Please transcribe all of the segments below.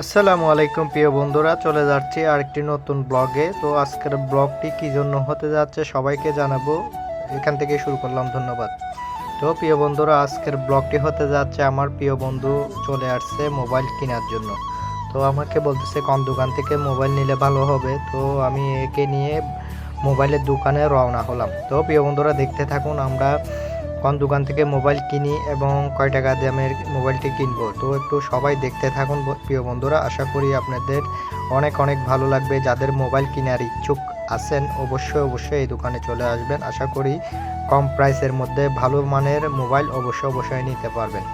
আসসালামু আলাইকুম, প্রিয় বন্ধুরা। চলে যাচ্ছি আরেকটি নতুন ব্লগে। তো আজকের ব্লগটি কী জন্য হতে যাচ্ছে সবাইকে জানাব। এখান থেকে শুরু করলাম, ধন্যবাদ। তো প্রিয় বন্ধুরা, আজকের ব্লগটি হতে যাচ্ছে আমার প্রিয় বন্ধু চলে আসছে মোবাইল কেনার জন্য। তো আমাকে বলতেছে কোন দোকান থেকে মোবাইল নিলে ভালো হবে। তো আমি একে নিয়ে মোবাইলের দোকানে রওনা হলাম। তো প্রিয় বন্ধুরা, দেখতে থাকুন, আমরা কোন দোকান থেকে মোবাইল কিনি এবং কয় টাকা দামের মোবাইলটি কিনবো। তো একটু সবাই দেখতে থাকুন প্রিয় বন্ধুরা। আশা করি আপনাদের অনেক অনেক ভালো লাগবে। যাদের মোবাইল কেনার ইচ্ছুক আছেন, অবশ্যই অবশ্যই এই দোকানে চলে আসবেন। আশা করি কম প্রাইসের মধ্যে ভালো মানের মোবাইল অবশ্যই অবশ্যই নিতে পারবেন।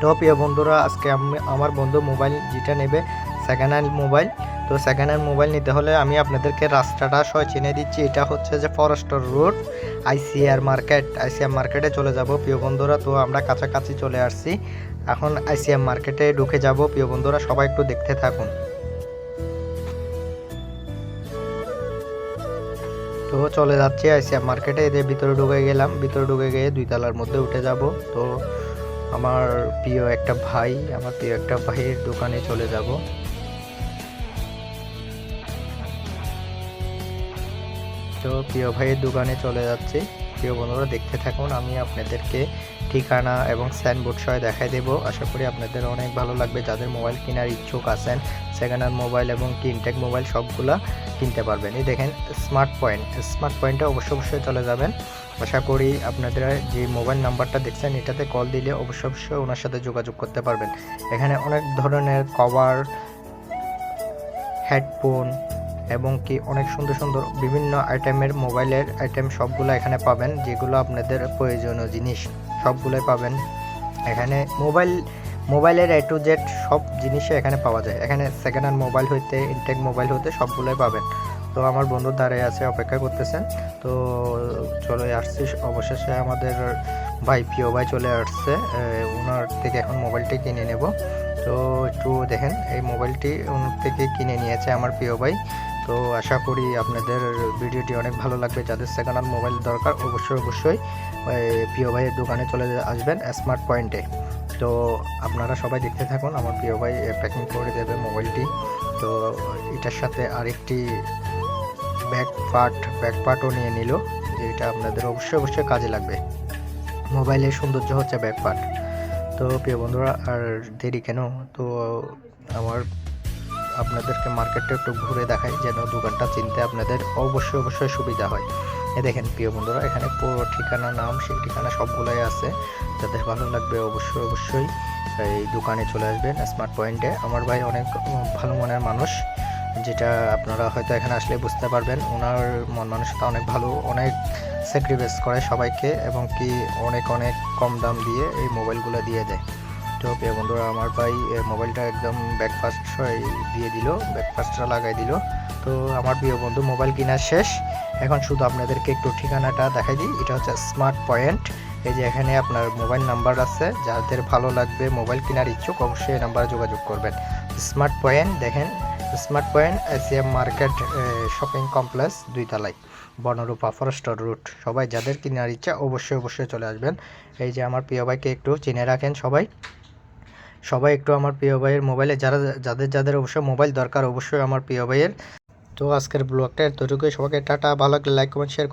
তো প্রিয় বন্ধুরা, আজকে আমি, আমার বন্ধু মোবাইল যেটা নেবে সেকেন্ড হ্যান্ড মোবাইল। তো সেকেন্ড হ্যান্ড মোবাইল নিতে হলে আমি আপনাদেরকে রাস্তাটা সহ চিনে দিচ্ছি। এটা হচ্ছে যে ফরেস্টর রোড আইসিআর মার্কেট আইসিআর মার্কেটে চলে যাব প্রিয় বন্ধুরা। তো আমরা কাছাকাছি চলে আসছি। এখন আইসিআর মার্কেটে ঢুকে যাব। প্রিয় বন্ধুরা, সবাই একটু দেখতে থাকুন। তো চলে যাচ্ছি আইসিআর মার্কেটে এদের ভিতরে ঢুকে গেলাম। ভিতরে ঢুকে গিয়ে দুই তলার মধ্যে উঠে যাব। তো আমার প্রিয় একটা ভাই, আমার প্রিয় একটা ভাইয়ের দোকানে চলে যাব। তো প্রিয় ভাইয়ের দোকানে চলে যাচ্ছি। প্রিয় বন্ধুরা, দেখতে থাকুন, আমি আপনাদেরকে ঠিকানা এবং সাইনবোর্ড সহ দেখাই দেবো। আশা করি আপনাদের অনেক ভালো লাগবে। যাদের মোবাইল কেনার ইচ্ছুক আছেন সেকেন্ড হ্যান্ড মোবাইল এবং কি ইনটেক মোবাইল সবগুলা কিনতে পারবেন। এই দেখেন স্মার্ট পয়েন্ট স্মার্ট পয়েন্টে অবশ্যই অবশ্যই চলে যাবেন। আশা করি আপনাদের যে মোবাইল নাম্বারটা দেখছেন, এটাতে কল দিলে অবশ্যই অবশ্যই ওনার সাথে যোগাযোগ করতে পারবেন। এখানে অনেক ধরনের কভার হেডফোন এবং কি অনেক সুন্দর সুন্দর বিভিন্ন আইটেমের মোবাইলের আইটেম সবগুলো এখানে পাবেন, যেগুলো আপনাদের প্রয়োজনীয় জিনিস। সবগুলোই পাবেন। এখানে মোবাইল মোবাইলের এ টু জেড সব জিনিসই এখানে পাওয়া যায়। এখানে সেকেন্ড হ্যান্ড মোবাইল হইতে ইনটেক মোবাইল হইতে সবগুলোই পাবেন। তো আমার বন্ধু দাঁড়িয়ে আছে, অপেক্ষা করতেছেন। তো চলে আসছি, অবশেষে আমাদের ভাই, প্রিয় ভাই চলে আসছে। ওনার থেকে এখন মোবাইলটি কিনে নেব। তো একটু দেখেন, এই মোবাইলটি ওনার থেকে কিনে নিয়েছে আমার প্রিয় ভাই। তো আশা করি আপনাদের ভিডিওটি অনেক ভালো লাগবে। যাদের সেকেন্ড হ্যান্ড মোবাইল দরকার, অবশ্যই অবশ্যই প্রিয় ভাইয়ের দোকানে চলে আসবেন স্মার্ট পয়েন্টে তো আপনারা সবাই দেখতে থাকুন, আমার প্রিয় ভাই প্যাকিং করে দেবে মোবাইলটি তো এটার সাথে আরেকটি ব্যাক পার্ট ব্যাক পার্টও নিয়ে নিল, যেটা আপনাদের অবশ্যই অবশ্যই কাজে লাগবে। মোবাইলের সৌন্দর্য হচ্ছে ব্যাক পার্ট তো প্রিয় বন্ধুরা, আর দেরি কেন? তো আমার আপনাদেরকে মার্কেটটা একটু ঘুরে দেখাই, যেন দোকানটা চিনতে আপনাদের অবশ্যই অবশ্যই সুবিধা হয়। এ দেখেন, প্রিয় বন্ধুরা, এখানে পুরো ঠিকানা, নাম, সেই ঠিকানা সবগুলোই আছে। যাদের ভালো লাগবে অবশ্যই অবশ্যই এই দোকানে চলে আসবেন স্মার্ট পয়েন্টে আমার ভাই অনেক ভালো মনের মানুষ, যেটা আপনারা হয়তো এখানে আসলে বুঝতে পারবেন। ওনার মন মানসিকতা অনেক ভালো, অনেক স্যাক্রিফাইস করে সবাইকে, এবং কি অনেক অনেক কম দাম দিয়ে এই মোবাইলগুলো দিয়ে দেয়। প্রিয় বন্ধুরা আমার ভাই মোবাইলটা একদম ব্যাকফাস্ট দিয়ে দিল ব্যাকফাস্টটা লাগাই দিল। তো আমার প্রিয় বন্ধু মোবাইল কেনা শেষ। এখন শুধু আপনাদেরকে একটু ঠিকানাটা দেখাই দিই। এটা হচ্ছে স্মার্ট পয়েন্ট এই যে এখানে আপনার মোবাইল নাম্বার আছে। যাদের ভালো লাগবে মোবাইল কেনার ইচ্ছুক, অবশ্যই এই নাম্বারে যোগাযোগ করবেন। স্মার্ট পয়েন্ট দেখেন। Smart point ACM market shopping complex দুই তলায় বনরূপা ফরেস্টর রুট সবাই যাদের কেনার ইচ্ছা, অবশ্যই অবশ্যই চলে আসবেন। এই যে আমার প্রিয় ভাইকে একটু চিনে রাখেন সবাই। সবাই একটু আমার প্রিয় ভাইয়ের মোবাইলে, যারা যাদের যাদের অবশ্যই মোবাইল দরকার অবশ্যই আমার প্রিয় ভাইয়ের। তো আজকের ব্লগটা এতটুকুই। সবাইকে টাটা, ভালো লাগলে লাইক কমেন্ট শেয়ার